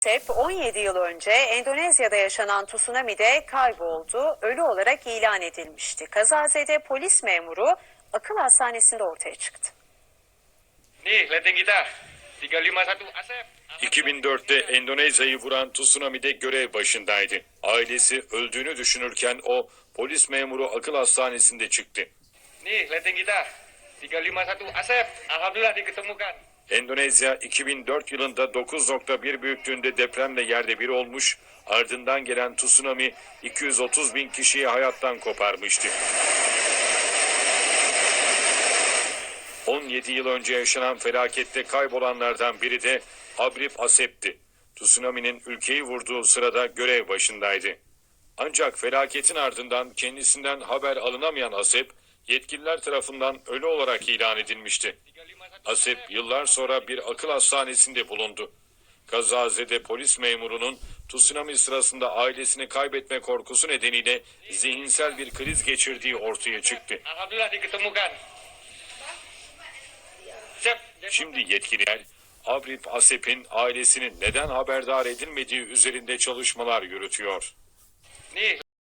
Tep 17 yıl önce Endonezya'da yaşanan tsunami'de kayboldu, ölü olarak ilan edilmişti. Kazazede polis memuru akıl hastanesinde ortaya çıktı. Nih, liatin kita. 351 Asep. 2004'te Endonezya'yı vuran tsunami'de görev başındaydı. Ailesi öldüğünü düşünürken o polis memuru akıl hastanesinde çıktı. Nih, liatin kita. 351 Asep. Alhamdulillah diketemukan. Endonezya 2004 yılında 9.1 büyüklüğünde depremle yerde bir olmuş, ardından gelen tsunami 230 bin kişiyi hayattan koparmıştı. 17 yıl önce yaşanan felakette kaybolanlardan biri de Abrip Asep'ti. Tsunami'nin ülkeyi vurduğu sırada görev başındaydı. Ancak felaketin ardından kendisinden haber alınamayan Asep, yetkililer tarafından ölü olarak ilan edilmişti. Asep yıllar sonra bir akıl hastanesinde bulundu. Kazazede polis memurunun tsunami sırasında ailesini kaybetme korkusu nedeniyle zihinsel bir kriz geçirdiği ortaya çıktı. Şimdi yetkililer Abrip Asep'in ailesinin neden haberdar edilmediği üzerinde çalışmalar yürütüyor.